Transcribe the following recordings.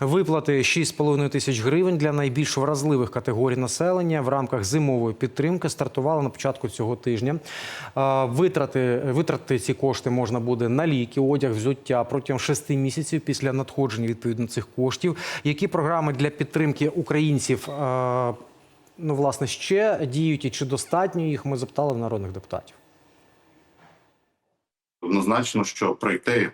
Виплати 6,5 тисяч гривень для найбільш вразливих категорій населення в рамках зимової підтримки стартували на початку цього тижня. А, Витрати, ці кошти можна буде на ліки, одяг, взуття протягом 6 місяців після надходження відповідно цих коштів. Які програми для підтримки українців ну, власне, ще діють і чи достатньо їх? Ми запитали в народних депутатів. Однозначно, що пройти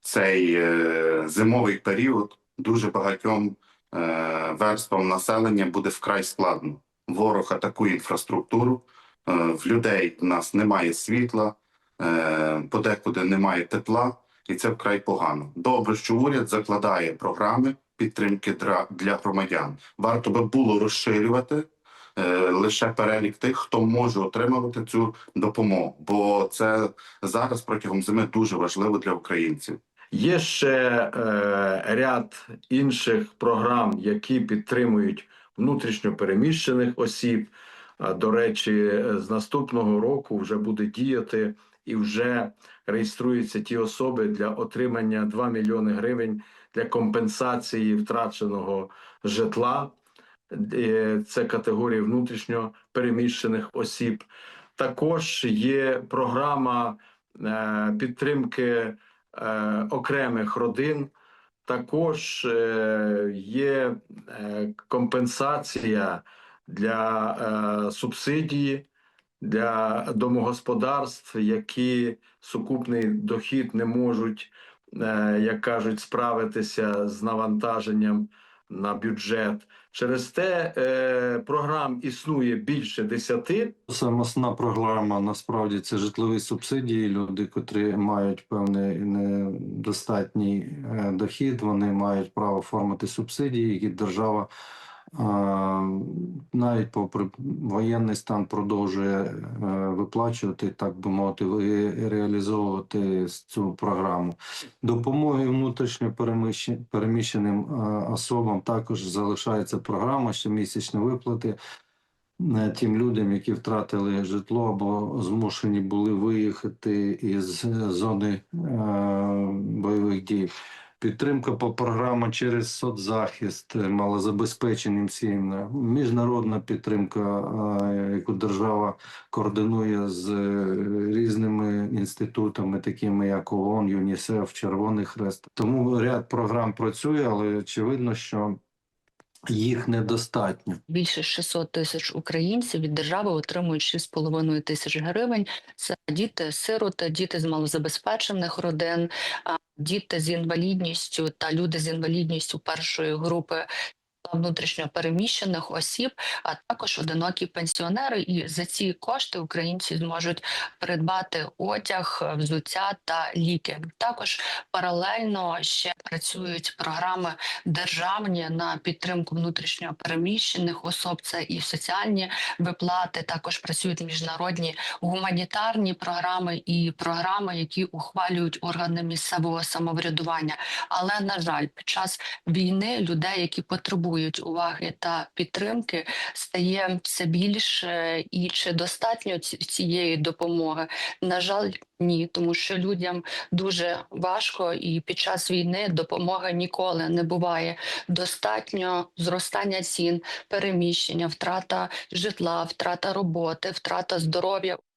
цей е, зимовий період дуже багатьом е, верствам населення буде вкрай складно. Ворог атакує інфраструктуру, е, в людей в нас немає світла, е, подекуди немає тепла, і це вкрай погано. Добре, що уряд закладає програми підтримки для громадян. Варто би було розширювати лише перелік тих, хто може отримувати цю допомогу, бо це зараз протягом зими дуже важливо для українців. Є ще е, ряд інших програм, які підтримують внутрішньо переміщених осіб. До речі, з наступного року вже буде діяти і вже реєструються ті особи для отримання 2 мільйони гривень для компенсації втраченого житла. Е, Це категорія внутрішньо переміщених осіб. Також є програма е, підтримки окремих родин. Також е, є е, компенсація для е, субсидії для домогосподарств, які сукупний дохід не можуть, е, як кажуть, справитися з навантаженням на бюджет. Через те е, програм існує більше десяти. Саме програма насправді це житлові субсидії. Люди, котрі мають певний недостатній е, дохід, вони мають право оформити субсидії, які держава е, навіть попри воєнний стан продовжує е, виплачувати, так би мовити, реалізовувати цю програму. Допомоги внутрішньо переміщеним е, особам також залишається програма щомісячні виплати е, тим людям, які втратили житло або змушені були виїхати із зони бойових дій. Підтримка по програмам через соцзахист е, малозабезпеченим сім'ям, міжнародна підтримка, е, яку держава координує з е, різними інститутами, такими як ООН, ЮНІСЕФ, Червоний Хрест. Тому ряд програм працює, але очевидно, що їх недостатньо. Більше 600 тисяч українців від держави отримують 6,5 тисяч гривень. Це діти, сироти, діти з малозабезпечених родин, діти з інвалідністю та люди з інвалідністю першої групи. Внутрішньо переміщених осіб, а також одинокі пенсіонери, і за ці кошти українці зможуть придбати одяг, взуття та ліки. Також паралельно ще працюють програми державні на підтримку внутрішньо переміщених особ. Це і соціальні виплати. Також працюють міжнародні гуманітарні програми і програми, які ухвалюють органи місцевого самоврядування. Але на жаль, під час війни людей, які потребують уваги та підтримки, стає все більше. І чи достатньо цієї допомоги? На жаль, ні, тому що людям дуже важко, і під час війни допомоги ніколи не буває достатньо зростання цін, переміщення, втрата житла, втрата роботи, втрата здоров'я.